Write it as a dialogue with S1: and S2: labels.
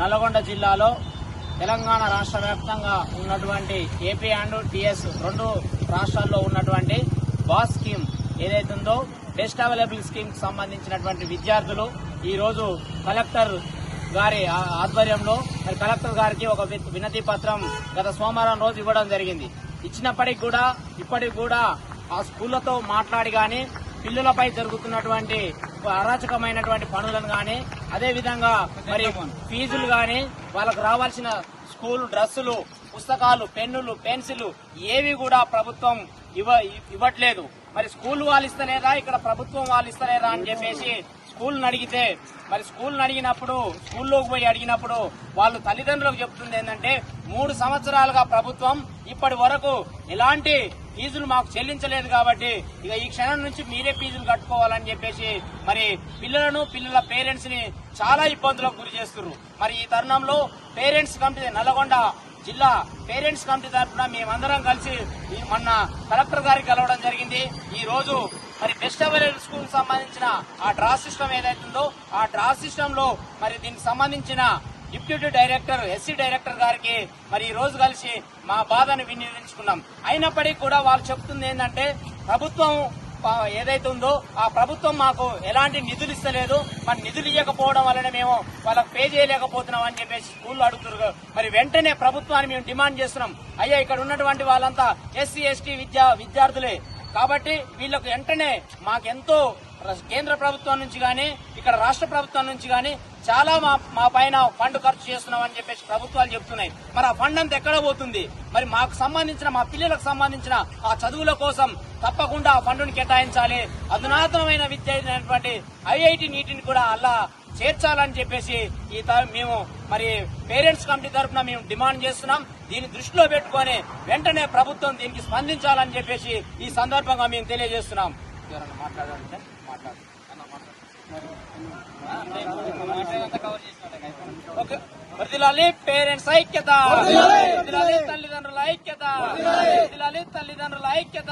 S1: నల్గొండ జిల్లాలో తెలంగాణ రాష్ట్ర వ్యాప్తంగా ఉన్నటువంటి ఏపీ అండ్ టిఎస్ రెండు రాష్ట్రాల్లో ఉన్నటువంటి బాస్ స్కీమ్ ఏదైతే ఉందో బెస్ట్ అవైలబుల్ స్కీమ్కి సంబంధించినటువంటి విద్యార్థులు ఈరోజు కలెక్టర్ గారి ఆధ్వర్యంలో మరి కలెక్టర్ గారికి ఒక వి- వినతి పత్రం గత సోమవారం రోజు ఇవ్వడం జరిగింది. ఇచ్చినప్పటికి కూడా ఇప్పటికి కూడా ఆ స్కూళ్ళతో మాట్లాడి కానీ పిల్లలపై జరుగుతున్నటువంటి అరాచకమైనటువంటి పనులను కానీ అదే విధంగా మరి ఫీజులు కానీ వాళ్ళకు రావాల్సిన స్కూల్ డ్రెస్సులు పుస్తకాలు పెన్నులు పెన్సిల్ ఏవి కూడా ప్రభుత్వం ఇవ్వ ఇవ్వట్లేదు. మరి స్కూల్ వాళ్ళు ఇస్తలేదా? ఇక్కడ ప్రభుత్వం వాళ్ళు ఇస్తలేదా అని చెప్పేసి స్కూల్ని అడిగితే మరి స్కూల్ని అడిగినప్పుడు స్కూల్లోకి పోయి అడిగినప్పుడు వాళ్ళు తల్లిదండ్రులకు చెప్తుంది ఏంటంటే మూడు సంవత్సరాలుగా ప్రభుత్వం ఇప్పటి వరకు ఎలాంటి ఫీజులు మాకు చెల్లించలేదు కాబట్టి ఇక ఈ క్షణం నుంచి మీరే ఫీజులు కట్టుకోవాలని చెప్పేసి మరి పిల్లలను పిల్లల పేరెంట్స్ని చాలా ఇబ్బందులకు గురి చేస్తున్నారు మరి ఈ తరుణంలో పేరెంట్స్ కంపెనీ నల్గొండ జిల్లా పేరెంట్స్ కమిటీ తరఫున మేమందరం కలిసి మొన్న కలెక్టర్ గారికి కలవడం జరిగింది. ఈ రోజు మరి బెస్ట్ అవైలబుల్ స్కూల్ సంబంధించిన ఆ డ్రా సిస్టమ్ ఏదైతుందో ఆ డ్రా సిస్టమ్లో మరి దీనికి సంబంధించిన డిప్యూటీ డైరెక్టర్ ఎస్సీ డైరెక్టర్ గారికి మరి ఈ రోజు కలిసి మా బాధను వినియోగించుకున్నాం. అయినప్పటికీ కూడా వాళ్ళు చెప్తుంది ఏంటంటే ప్రభుత్వం ఏదైతే ఉందో ఆ ప్రభుత్వం మాకు ఎలాంటి నిధులు ఇస్తలేదు. మరి నిధులు ఇవ్వకపోవడం వలన మేము వాళ్ళకి పే చేయలేకపోతున్నాం అని చెప్పేసి స్కూల్లో అడుగుతున్నారు. మరి వెంటనే ప్రభుత్వాన్ని మేము డిమాండ్ చేస్తున్నాం. అయ్యా ఇక్కడ ఉన్నటువంటి వాళ్ళంతా ఎస్సీ ఎస్టీ విద్యా విద్యార్థులే. కాబట్టి వీళ్ళకు వెంటనే మాకెంతో కేంద్ర ప్రభుత్వం నుంచి కానీ ఇక్కడ రాష్ట్ర ప్రభుత్వం నుంచి కానీ చాలా మా మా పైన ఫండ్ ఖర్చు చేస్తున్నాం అని చెప్పేసి ప్రభుత్వాలు చెప్తున్నాయి. మరి ఆ ఫండ్ అంతా ఎక్కడ పోతుంది? మరి మాకు సంబంధించిన మా పిల్లలకు సంబంధించిన ఆ చదువుల కోసం తప్పకుండా ఆ ఫండ్ను కేటాయించాలి. అధునాతనమైన విద్య అయినటువంటి ఐఐటి నీటిని కూడా అలా చేర్చాలని చెప్పేసి ఈ మేము మరి పేరెంట్స్ కమిటీ తరఫున మేము డిమాండ్ చేస్తున్నాం. దీన్ని దృష్టిలో పెట్టుకొని వెంటనే ప్రభుత్వం దీనికి స్పందించాలని చెప్పేసి ఈ సందర్భంగా మేము తెలియజేస్తున్నాం. ఎవరైనా మాట్లాడాలంటే మాట్లాడు వర్దిలాలి పేరెంట్స్ ఐక్యత. వర్దిలాలి తల్లిదండ్రుల ఐక్యత. తల్లిదండ్రుల ఐక్యత.